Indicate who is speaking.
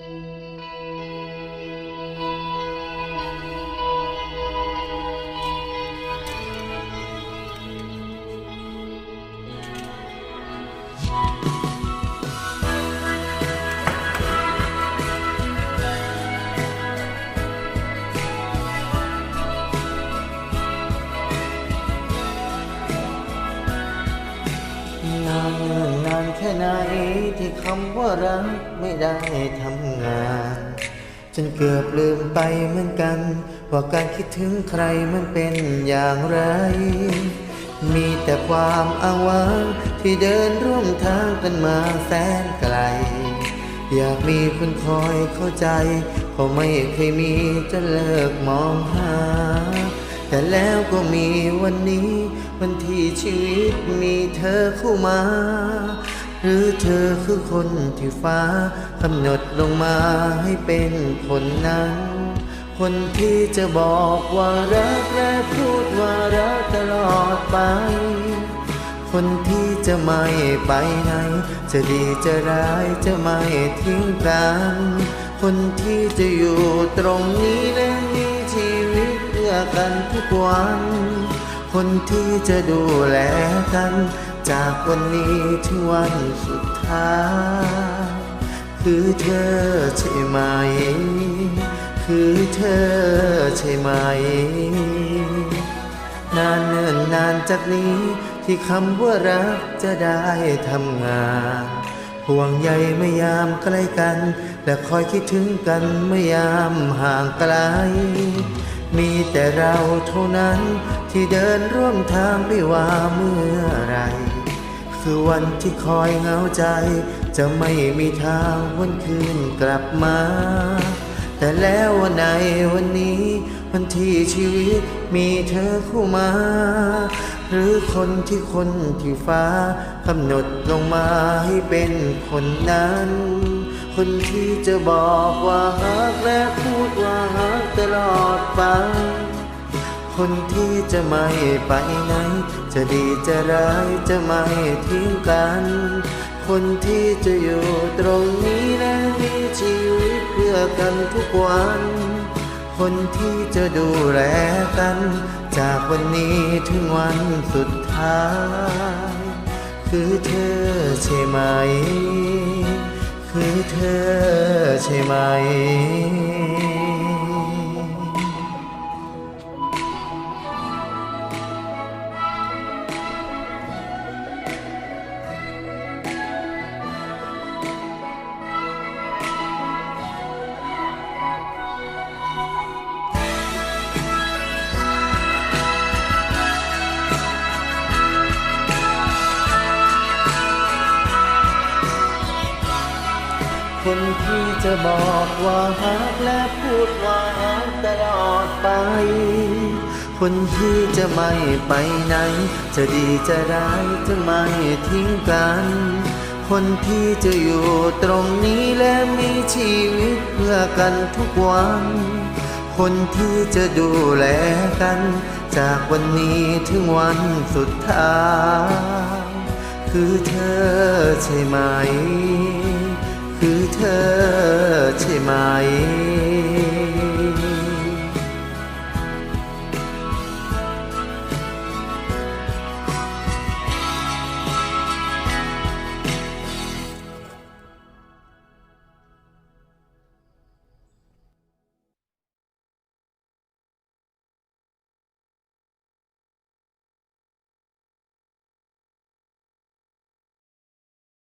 Speaker 1: นานแค่ไหนที่คำว่ารักไม่ได้ทำงาน จนเกือบลืมไปเหมือนกัน ว่าการคิดถึงใครมันเป็นอย่างไร มีแต่ความอ้างว้างที่เดินร่วมทางกันมาแสนไกล อยากมีคนคอยเข้าใจเพราะไม่เคยมีจะเลิกมองหา แต่แล้วก็มีวันนี้ วันที่ชีวิตมีเธอเข้ามา หรือเธอคือคนที่ฟ้ากำหนดลงมาให้เป็นคนนั้น คนที่จะบอกว่ารักและพูดว่ารักตลอดไป คนที่จะไม่ไปไหน จะดีจะร้ายจะไม่ทิ้งกัน คนที่จะอยู่ตรงนี้และมีชีวิตเพื่อกันทุกวัน คนที่จะดูแลกัน จากวันนี้ถึงวันสุดท้าย คือเธอใช่ไหม คือเธอใช่ไหม นานเนิ่นนานจากนี้ ที่คำว่ารักจะได้ทำงานห่วงใยไม่ยามใกล้กัน และคอยคิดถึงกันไม่ยามห่างไกล มีแต่เราเท่านั้นที่เดินร่วมทางไม่ว่าเมื่อไร คือวันที่คอยเหงาใจ จะไม่มีทางวันคืนกลับมา แต่แล้ววันในวันนี้ วันที่ชีวิตมีเธอเข้ามา หรือคนที่คนที่ฟ้ากำหนดลงมาให้เป็นคนนั้น คนที่จะบอกว่าฮักและพูดว่า ลอดไป คนที่จะไม่ไปไหน จะดีจะร้ายจะไม่ทิ้งกัน คนที่จะอยู่ตรงนี้และมีชีวิตเพื่อกันทุกวัน คนที่จะดูแลกัน จากวันนี้ถึงวันสุดท้าย คือเธอใช่ไหม คือเธอใช่ไหม คนที่จะบอกว่าฮักและพูดว่าฮักตลอดไป คนที่จะไม่ไปไหน จะดีจะร้ายจะไม่ทิ้งกัน คนที่จะอยู่ตรงนี้และมีชีวิตเพื่อกันทุกวัน คนที่จะดูแลกัน จากวันนี้ถึงวันสุดท้าย คือเธอใช่ไหม คือเธอใช่ไหม